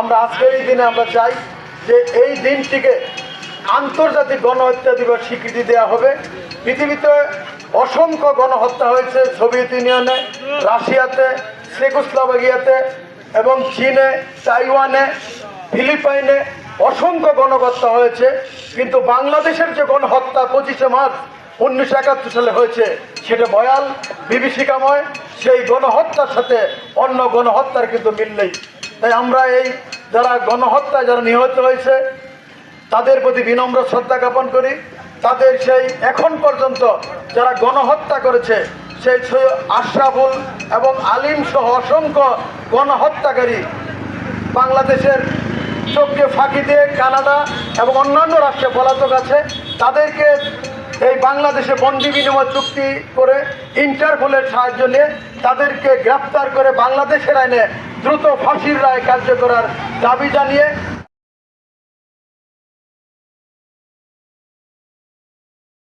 আমরা আজকে এই দিনে আমরা চাই যে এই দিনটিকে আন্তর্জাতিক গণহত্যা দিবস স্বীকৃতি দেওয়া হবে। পৃথিবীতে অসংখ্য গণহত্যা হয়েছে সোভিয়েত ইউনিয়নে, রাশিয়াতে, চেকোস্লোভাকিয়াতে এবং চীনে, তাইওয়ানে, ফিলিপাইনে অসংখ্য গণহত্যা হয়েছে। কিন্তু বাংলাদেশের যে গণহত্যা পঁচিশে মার্চ উনিশশো একাত্তর সালে হয়েছে, সেটা ভয়াল, বিভীষিকাময়। সেই গণহত্যার সাথে অন্য গণহত্যার কিন্তু মিল নেই। তাই আমরা এই যারা গণহত্যায় যারা নিহত হয়েছে, তাদের প্রতি বিনম্র শ্রদ্ধা জ্ঞাপন করি। তাদের সেই এখন পর্যন্ত যারা গণহত্যা করেছে, সেই আশরাফুল এবং আলিম সহ অসংখ্য গণহত্যাকারী বাংলাদেশের চোখকে ফাঁকি দিয়ে কানাডা এবং অন্যান্য রাষ্ট্রে পলাতক আছে, তাদেরকে এই বাংলাদেশে বন্দি বিনিময় চুক্তি করে ইন্টারপোলের সাহায্য নিয়ে তাদেরকে গ্রেপ্তার করে বাংলাদেশের আইনে দ্রুত ফাঁসির রায় কার্যকরার দাবি জানিয়ে